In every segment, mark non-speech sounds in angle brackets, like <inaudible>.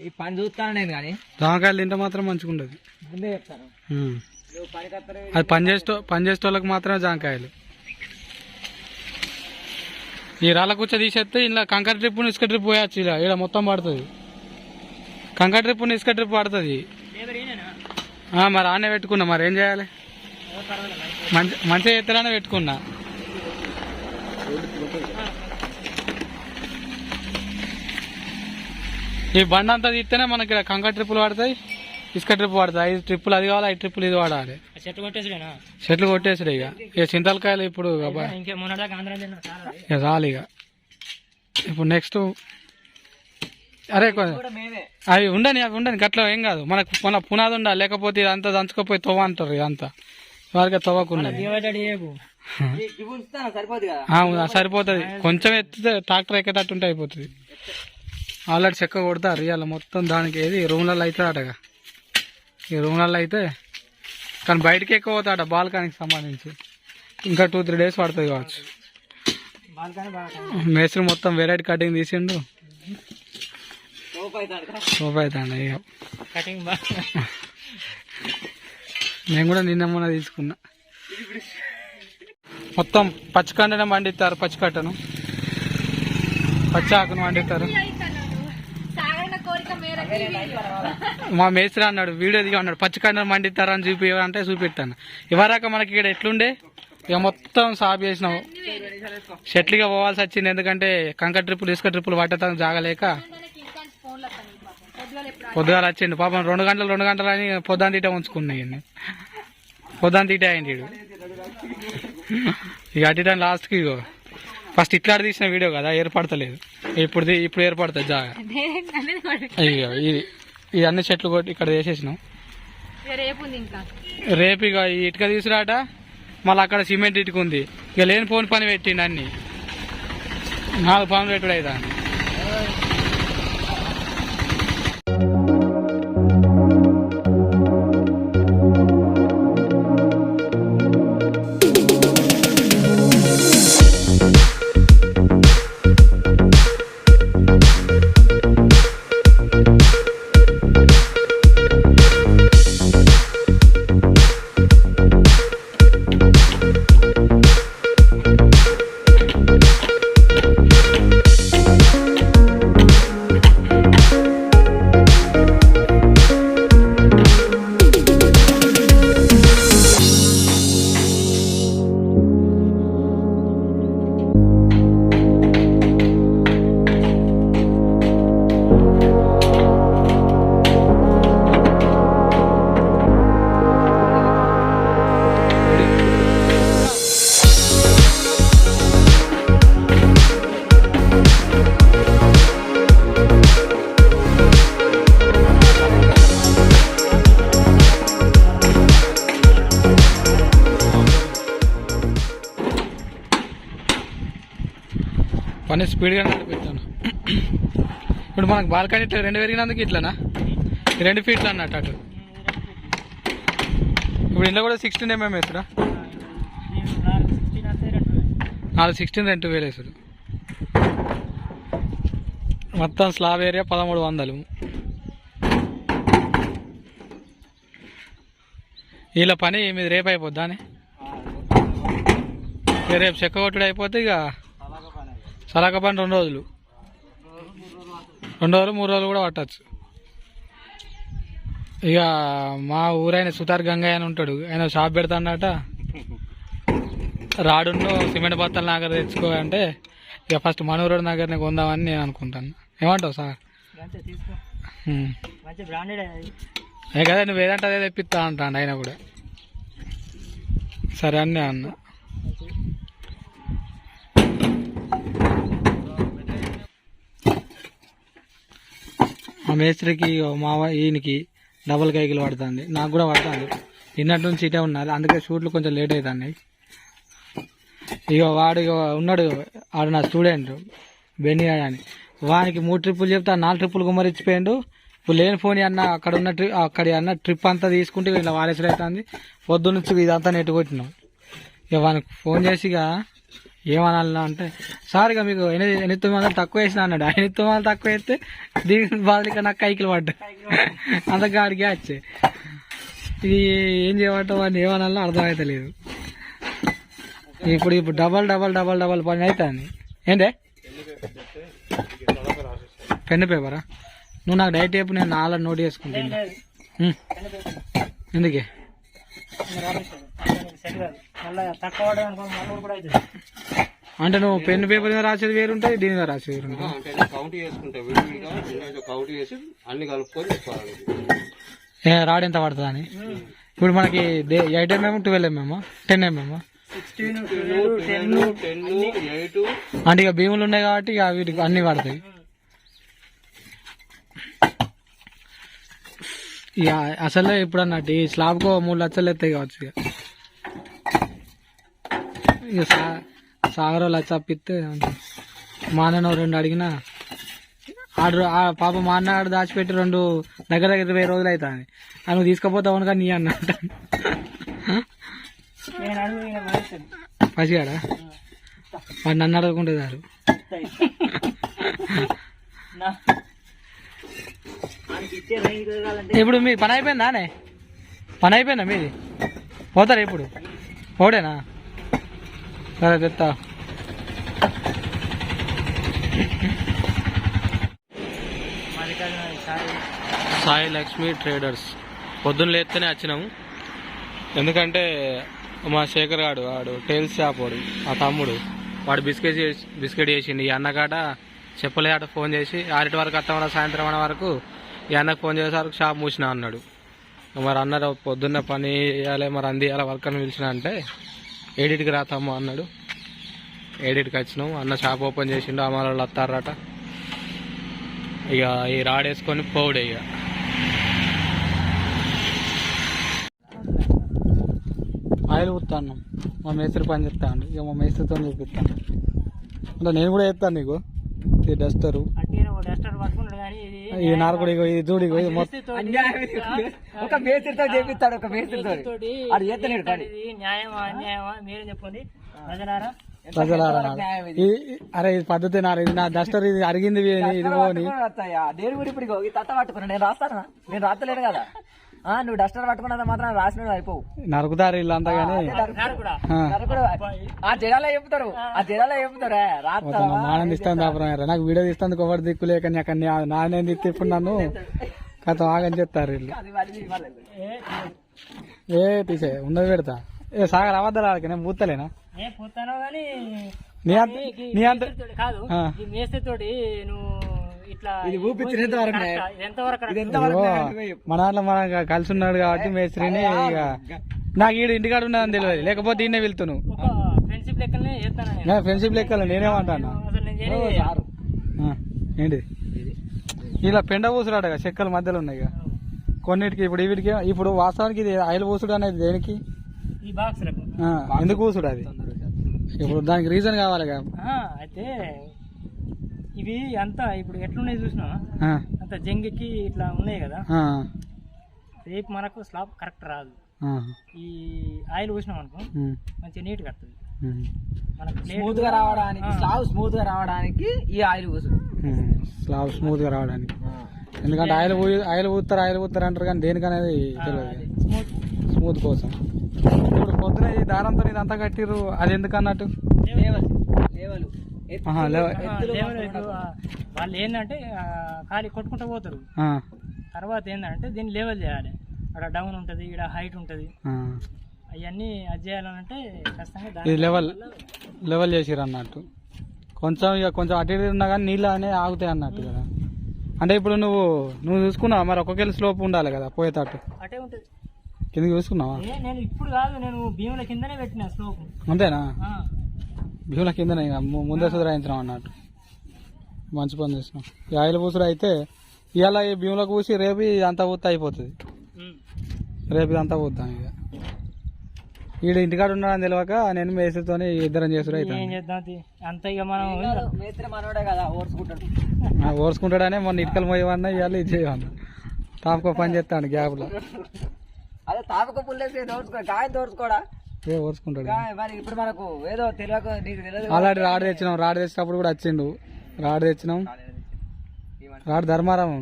ఈ పని చూస్తాను నేను కానీ. జామకాయలు తింటే మాత్రం మంచిగా ఉండదు ముందే చెప్తాను. నువ్వు పనికి అది పని చేసే పని చేసే వాళ్ళకి మాత్రమే జామకాయలు ఈ రాళ్ళ కూర్చో తీసేస్తే ఇలా కంకర ట్రిప్ ఇసుక ట్రిప్ పోయచ్చు ఇలా. ఇలా మొత్తం పడుతుంది. కంకర ట్రిప్ ఇసుక ట్రిప్ పడుతుంది. ఆ, మరి ఆనే పెట్టుకున్నా. మరి ఏం చేయాలి? మంచి మంచిగా ఎత్తడానే పెట్టుకున్నా. ఈ బండి అంతా తీస్తేనే మనకి ఇక్కడ కంకర ట్రిప్పులు పడతాయి ఇసుక ట్రిప్ పడతాయి ఐదు ట్రిప్పులు అది కావాలి ఐదు ట్రిప్పులు ఇది వాడాలి. కొట్టేసిడేనా చెట్లు కొట్టేసారు ఇక. ఇక చింతలకాయలు ఇప్పుడు చాలా ఇక ఇప్పుడు నెక్స్ట్ అరే అవి ఉండని అవి ఉండని గట్ల ఏం కాదు. మనకు మన పునాది ఉండాలి లేకపోతే ఇదంతా దంచుకపోయి తవ్వ అంటారు ఇదంతా. వారికి తవ్వకున్నది సరిపోతుంది. కొంచెం ఎత్తితే ట్రాక్టర్ ఎక్కేటట్టు ఉంటే అయిపోతుంది. ఆల్రెడీ చెక్క కొడతారు ఇవాళ మొత్తం దానికి ఏది రూమ్లలో అవుతుంది అటగా ఈ రూమ్లలో అయితే కానీ బయటికి ఎక్కువ పోతాడ బాల్కానికి సంబంధించి. ఇంకా టూ త్రీ డేస్ పడుతుంది కావచ్చు. మేస్త్రి మొత్తం వెరైటీ కటింగ్ తీసిండు. సోప్ అవుతాడు అవుతాడు ఇక కటింగ్ నేను కూడా నిన్న మొన్న తీసుకున్నా. మొత్తం పచ్చికండనే పండిస్తారు పచ్చికట్టను. పచ్చి ఆకును పండిస్తారు మా మేస్త్రి అన్నాడు వీడియో దిగి అన్నాడు పచ్చికండను పండిస్తారు అని చూపి అంటే చూపెట్టాను. ఇవరాక మనకి ఇక్కడ ఎట్లుండే? ఇక మొత్తం సాఫ్ చేసినాం. చెట్లుగా పోవాల్సి వచ్చింది ఎందుకంటే కంకర ట్రిప్పులు ఇసుక ట్రిప్పులు పట్టడం జాగలేక పాపం పొద్దుగాల వచ్చిండు. పాపం రెండు గంటలు రెండు గంటలు అని పొద్దున తీట ఉంచుకున్నాయి పొద్దున తీట అయింది ఇక అటు లాస్ట్కి ఇగో. ఫస్ట్ ఇట్లా తీసిన వీడియో కదా ఏర్పడతలేదు. ఇప్పుడు ఇప్పుడు ఏర్పడుతుంది జాగా. అయ్యో ఇది ఈ అన్ని చెట్లు కొట్టి ఇక్కడ వేసేసినాం. రేపు ఇంకా. ఇటుక తీసుకురాట మళ్ళీ అక్కడ సిమెంట్ ఇటుక ఉంది. ఇక లేని ఫోన్ పని పెట్టిండు అన్ని. నాలుగు పనులు పెట్టుడు అవుతా పని స్పీడ్గా నడిపించాను ఇప్పుడు మనకు బాల్కనీ ఇట్లా రెండు పెరిగినందుకు ఇట్లానా? రెండు ఫీట్లు అన్నట్టు అటు. ఇప్పుడు ఇంట్లో కూడా సిక్స్టీన్ ఎంఎం వేసుడా నాలుగు సిక్స్టీన్ రెండు వేలు వేసుడు మొత్తం స్లాబ్ ఏరియా పదమూడు వందలు. వీళ్ళ పని మీది రేపు అయిపోద్దా అని? రేపు చెక్క కొట్టుడు అయిపోతే ఇక సలాక పని రెండు రోజులు. రెండు రోజులు మూడు రోజులు కూడా పట్టచ్చు. ఇక మా ఊరైన సుతార్ గంగయ్య అని ఉంటాడు. ఆయన షాప్ పెడతాడట. రాడును సిమెంట్ బత్తాల నగర్ తెచ్చుకో అంటే ఇక ఫస్ట్ మనూరు నగర్ని కొందామని నేను అనుకుంటాను. ఏమంటావు సార్? ఏ కదా నువ్వు ఏదంటే అదే తెప్పిస్తా అంటాను ఆయన కూడా. సరే అన్నీ అన్న. మా మేస్త్రికి మావ ఈయనకి డబల్ కైకిలు పడుతుంది. నాకు కూడా పడుతుంది. నిన్నటి నుంచి ఇటే ఉన్నారు అందుకే షూట్లు కొంచెం లేట్ అవుతున్నాయి ఇక వాడు ఉన్నాడు. వాడు నా స్టూడెంట్ బెన్నీ అని. వానికి మూడు ట్రిప్పులు చెప్తే. నాలుగు ట్రిప్పులు గుమ్మరిచ్చిపోయాడు. ఇప్పుడు లేని ఫోన్ అన్న అక్కడ ఉన్న ట్రిప్ అక్కడ అన్న ట్రిప్ అంతా తీసుకుంటే ఇలా వాలేసుడు అవుతుంది పొద్దు నుంచి ఇదంతా నెట్టు కొట్టినాం ఇక వానికి ఫోన్ చేసి ఇక ఏమనాలన్నా అంటే సార్ ఇక మీకు ఎనిమిది ఎనిమిది తొమ్మిది వందలు తక్కువ వేసిన అన్నాడు. ఆ ఎనిమిది తొమ్మిది వందలు తక్కువ వేస్తే దీనికి బాధలిక నాకు కైకిలు పడ్డా అంత గాడికే వచ్చే ఇది ఏం చేయమంటావు అని ఏమనాలో అర్థమవుతలేదు ఇప్పుడు ఇప్పుడు డబల్ డబల్ డబల్ డబల్ పని అవుతుంది ఏంటే పెన్ పేపరా? నువ్వు నాకు డైట్ చెప్పు నేను నాలుగు నోట్ చేసుకుంటాను ఉం. ఎందుకే? అంటే నువ్వు పెన్ పేపర్ మీద రాసేది వేరు ఉంటుంది దీని మీద రాసేది వేరు ఉంటుంది అంటే నేను కౌంట్ చేసుకుంటా విడివిడిగా విడివిడిగా కౌంట్ చేసి అన్ని కలుపుకొని చెప్పాలి. ఏ రాడ్ ఎంత పడుతుంది అని? ఇప్పుడు మనకి eight mm twelve mm ten mm అంటే ఇక భీములు ఉన్నాయి కాబట్టి ఇక వీటికి అన్ని పడతాయి. ఇక అసలే ఇప్పుడు అన్నట్టు ఈ స్లాబ్కు మూడు లక్షలు ఎత్తాయి కావచ్చు ఇక. ఇక సా సాగరో లక్ష అప్పిస్తే మా అన్న రెండు అడిగినా ఆడు పాప మా అన్న ఆడు దాచిపెట్టి రెండు దగ్గర దగ్గర ఇరవై రోజులు అవుతుంది ఆ నువ్వు తీసుకుపోతావు కానీ నీ అన్న. పసిగాడా? వాడు నన్ను అడగకుంటే ఇప్పుడు మీ పని అయిపోయిందా పని అయిపోయిందా మీది? పోతారా ఇప్పుడు? పోడేనా? సరే తెస్తా సాయి లక్ష్మి ట్రేడర్స్. పొద్దున్న లేస్తేనే వచ్చినాము. ఎందుకంటే మా శేఖర్ గాడు వాడు టైల్స్ షాప్ వాడు ఆ తమ్ముడు. వాడు బిస్కెట్ చేసి బిస్కెట్ చేసిండు. ఈ అన్నకాట చెప్పలే ఆట ఫోన్ చేసి ఆరిటి వరకు అత్తమన్న సాయంత్రం అన్న వరకు అన్నకు ఫోన్ చేసేసరికి షాప్ మూసిన అన్నాడు. మరి అన్నారు? పొద్దున్న పని చేయాలి మరి అంది అలా వర్క్ అని పిలిచిన అంటే ఏడిటికి రాతాము అన్నాడు. ఏడిటికి వచ్చినాము. అన్న షాప్ ఓపెన్ చేసిండు అమ్మ వాళ్ళు వస్తారట. ఇక ఈ రాడ్ వేసుకొని పోవుడే ఇక. ఆయిల్ కుత్తాను మా మేస్త్రి పని చెప్తాను ఇక మా మేస్త్రితో చూపిస్తాను. అంటే నేను కూడా చెప్తాను నీకు. ఇది డస్టరు. ఈ నారకుడు ఇది చూడు ఇగో ఇది మొత్తం ఒక మేస్త్రితో చేపిస్తాడు ఒక మేస్త్రితో. అది చేస్తలేడు పని ఇది న్యాయమా అన్యాయమా? మీరే చెప్పండి? ప్రజలారా. ఈ- ఈ- అరే ఇది పద్ధతి నారు ఇది నా డస్టర్ ఇది అరిగింది ఇది పోని దేని గురి ఇప్పుడు ఈ తట్ట పట్టుకున్నా నేను రాస్తానా? నేను రాస్తలేను కదా? నువ్వు డస్టర్ పట్టుకున్నంత మాత్రం రాసిన అయిపోవు. నరుకుతారు వీళ్ళంతా కానీ. ఆ. ఆ జనాలే చెప్తారు. ఆ జనాలే చెప్తారా. మానం ఇస్తాను దాపరం నాకు వీడియో తీస్తాను ఒకటి దిక్కు లేక అక్కడ నానే తీస్తే ఇప్పుడు నన్ను కథ ఆగని చెప్తారు వీళ్ళు. ఏ తీసే ఉన్నది పెడతా. ఏ సాగర్ అబద్ధాలు ఆడక నేను పూతలేనా? ఏ పోతానో కానీ నీ అంత నీ అంత మేస్త్రితోటి కాదు. ఆ. ఈ మేస్త్రితోటి నువ్వు ఇట్లా కరెక్ట్? ఇదిగో, మన కలిసి ఉన్నాడు కాబట్టి మేస్త్రిని ఇక నాకు ఈడు ఇంటికాడ ఉన్నదని తెలియదు. లేకపోతే ఈయనే వెళ్తున్నావు ఫ్రెండ్షిప్ లెక్కనే చేస్తాను నేను? ఫ్రెండ్షిప్ లెక్కలు నేనేమంటాను అసలు నేను చేయలేదు ఆ, ఏంటి? ఇలా పెండ పూసుడాట చెక్కల మధ్యలో ఉన్నాయి. కొన్నిటికి ఇప్పుడు వీటికి ఇప్పుడు వాస్తవానికి ఇది ఆయిల్ పూసుడు అనేది దేనికి? ఈ బాక్స్లకు. ఆ, ఎందుకు పూసుడు అది? ఇప్పుడు దానికి రీజన్ కావాలి అయితే ఇవి అంతా ఇప్పుడు ఎట్లున్నాయి చూసినా ఆ, అంత జంగికి ఇట్లా ఉన్నాయి కదా? ఆ, రేపు మనకు స్లాబ్ కరెక్ట్ రాదు. ఈ ఆయిల్ పోసినాం అనుకో మంచిగా నీట్ కడుతుంది మనకు plate- స్మూత్గా రావడానికి. స్లాబ్ స్మూత్గా రావడానికి ఈ ఆయిల్ ఉమ్. స్లాబ్ స్మూత్గా రావడానికి. ఎందుకంటే ఆయిల్ పోయి ఆయిల్ పూస్తారు ఆయిల్ పూస్తారు అంటారు కానీ దేనికనేది స్మూత్ స్మూత్ కోసం. ఇప్పుడు పొద్దున ఈ దారంతో ఇదంతా కట్టిర్రు అది ఎందుకు అన్నట్టు లేవలు. లేవలు. వాళ్ళు ఏంటంటే ఖాళీ కొట్టుకుంటూ పోతారు. తర్వాత ఏంటంటే దీన్ని లెవెల్ చేయాలి. అక్కడ డౌన్ ఉంటుంది ఇక్కడ హైట్ ఉంటుంది. అవన్నీ అది చేయాలంటే ఖచ్చితంగా లెవెల్ లెవెల్ చేసిర్రు అన్నట్టు. కొంచెం ఇక కొంచెం అటు ఇటు ఉన్నా కానీ నీళ్ళు అనే ఆగుతాయి అన్నట్టు కదా. అంటే ఇప్పుడు నువ్వు నువ్వు చూసుకున్నావా? మరి ఒక్కొక్కరి స్లోప్ ఉండాలి కదా పోయేటట్టు. అటే ఉంటుంది. కిందకి చూసుకున్నావా? ఏ నేను ఇప్పుడు కాదు నేను భీముల కిందనే పెట్టిన స్లోప్ అంతేనా? భీముల కింద ముందే సుధరాయించినాం అన్నట్టు. మంచి పని చేసినాం. ఈ ఆయిల్ పూసుడు అయితే ఇవాళ ఈ భీములకు పూసి రేపు ఇదంతా పూర్తి అయిపోతుంది. రేపు ఇదంతా పూద్దాం ఇక. ఈడు ఇంటికాడ ఉన్నాడని తెలియక నేను మేస్త్రితో ఇద్దరం చేసుడు ఏం అవుతాను చేద్దాం తీ. అంత ఇక మనం మేస్త్రి మనోడే కదా ఓర్చుకుంటాడు. ఓర్చుకుంటాడనే మొన్న ఇటుకలు మోయవన్నా ఇవాళ ఇది చేయవన్నా టాప్కో పని చేస్తాను గ్యాప్లో. అదే తాపక పుల్లేసి దోర్చుకో కాయ దోర్చుకోడా ఏ ఓర్చుకుంటాడు ఇంకా మరి ఇప్పుడు మనకు ఏదో తెలియక నీకు తెలియదు ఆల్రెడీ రాడ్ తెచ్చినాం రాడ్ తెచ్చినప్పుడు కూడా వచ్చిండు. రాడ్ తెచ్చినాం. రాడ్ ధర్మారావు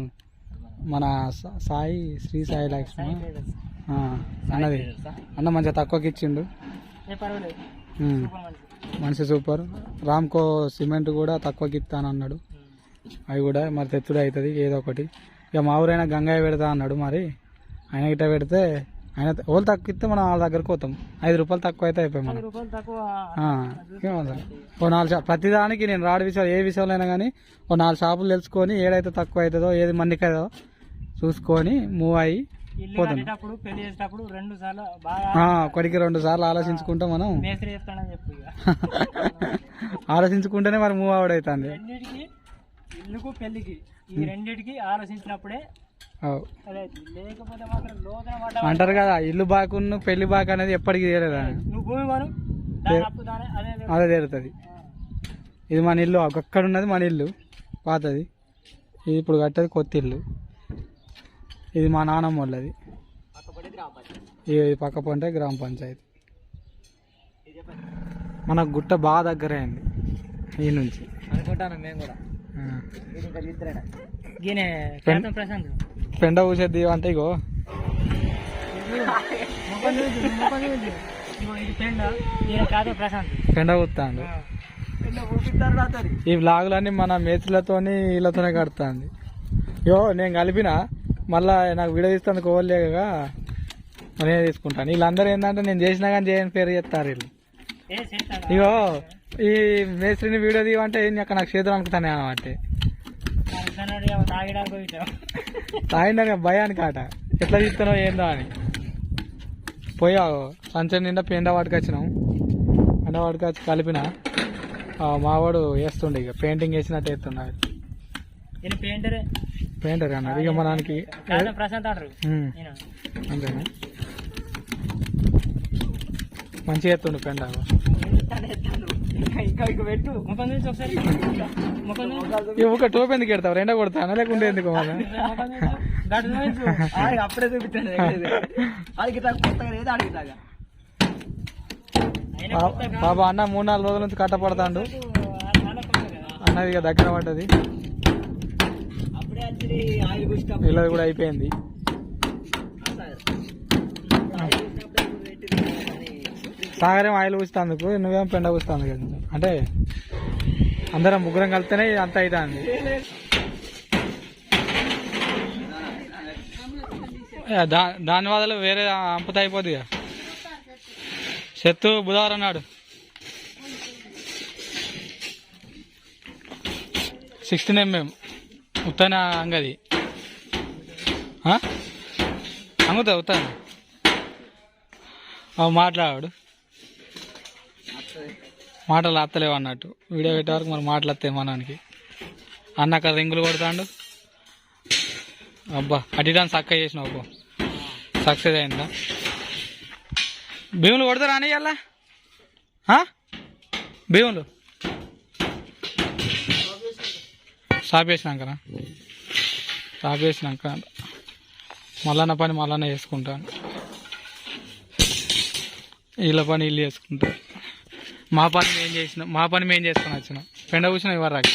మన సాయి శ్రీ సాయి లక్ష్మి. అన్నది. అన్న మంచిగా తక్కువకి ఇచ్చిండు. మనిషి సూపర్ రామ్కో సిమెంట్ కూడా తక్కువకి ఇస్తాను అన్నాడు అవి కూడా మరి తెచ్చుడు అవుతుంది ఏదో ఒకటి. ఇక మా ఊరైనా గంగయ్య పెడతా అన్నాడు మరి. ఆయన గిట్ట పెడితే ఆయన ఓళ్ళు తక్కువ ఇస్తే మనం వాళ్ళ దగ్గరకు పోతాం. ఐదు రూపాయలు తక్కువ అయితే అయిపోయి మనం. ఓ నాలుగు షాప్ ప్రతిదానికి నేను రాడు విషయాలు ఏ విషయంలో అయినా కానీ ఓ నాలుగు షాపులు తెలుసుకొని ఏదైతే తక్కువ అవుతుందో ఏది మందికి అవుతుందో చూసుకొని మూవ్ అయ్యి పోతాం. కట్టేటప్పుడు పెళ్ళి చేసేటప్పుడు రెండు సార్లు ఒకటికి రెండు సార్లు ఆలోచించుకుంటే మనం. <laughs> ఆలోచించుకుంటేనే మరి మూవ్ అవుట్ అవుతుంది. పెళ్ళికి ఈ రెండిటికి ఆలోచించినప్పుడే అంటారు కదా ఇల్లు బాకును పెళ్ళి బాకు అనేది ఎప్పటికీ తీరదా అదే అదే తీరుతుంది. ఇది మన ఇల్లు అక్కడ ఉన్నది మన ఇల్లు పాతది. ఇది ఇప్పుడు కట్టేది కొత్త ఇల్లు. ఇది మా నాన్నమ్మ వాళ్ళది. ఇది పక్క పంటే గ్రామ పంచాయతీ. మన గుట్ట బాగా దగ్గర అయింది ఈ నుంచి. అనుకుంటాను మేము కూడా. ప్రశాంత్. పెండ ఊసేది అంటే ఇగో. పెండ రాత్రి ఈ వ్లాగులన్నీ మన మేతులతోని వీళ్ళతోనే కడుతుంది. యో నేను కలిపిన మళ్ళా నాకు వీడియో తీస్తాను కోవలేక నేనే తీసుకుంటాను. వీళ్ళందరూ ఏంటంటే నేను చేసినా కానీ చేయని పేరు చెప్తారు వీళ్ళు. ఇగో ఈ మేస్త్రిని వీడియో తీయమంటే నాకు చేతులు అనుకుతానే అనమాట తాగిందని భయానికి ఆట ఎట్లా తీస్తానో ఏందో అని. పోయా సంచం నిండా పెండ పట్టుకొచ్చినాం. పెండ పట్టుకొచ్చి కలిపిన మావాడు వేస్తుండే ఇక. పెయింటింగ్ వేసినట్టు వేస్తున్నాడు పెయింటరే. పెయింటర్ అన్నాడు. ఇక మనకి ప్రశాంత్ అంతేనా? మంచిగా ఎత్తుండు పెండ ఇక ఒక టోప్ ఎందుకు ఎడతావు? రెండో కొడతా లేకుంటే ఎందుకు మన అప్పుడే చూపించండి బాబా అన్న మూడు నాలుగు రోజుల నుంచి కట్టపడతాడు. అన్నది ఇక దగ్గర పడ్డది. అప్పుడే వీళ్ళది కూడా అయిపోయింది. సాగరం ఆయిల్ పూస్తాందుకు నువ్వేం పెండ పూస్తాంది అంటే అందరం ముగ్గురం కలిస్తేనే అంత అవుతుంది దా దాని వదలు వేరే అంపత అయిపోద్ది ఇక. చెత్తు బుధవారం నాడు. సిక్స్టీన్ ఎంఎం ఉత్తన అంగది. అంగుతా ఉత్తాన. మాట్లాడాడు మాటలు అత్తలేవు అన్నట్టు. వీడియో పెట్టే వరకు మరి మాటలు వస్తాయి మనానికి. అన్న అక్కడ రింగులు కొడతాడు. అబ్బా అటు ఇటు చేసిన చేసినావు అబ్బో. సక్సెస్ అయిందా? భీములు కొడతారా అని అలా భీములు? సాపేసినాకనా? సాపేసినాక మళ్ళా పని మళ్ళన్న చేసుకుంటాను వీళ్ళ పని వీళ్ళు చేసుకుంటారు. మా పని మేము చేసినాం మా పని మేము చేసుకొని వచ్చినాం. పెండ కూర్చున్నాం ఇవ్వరాకి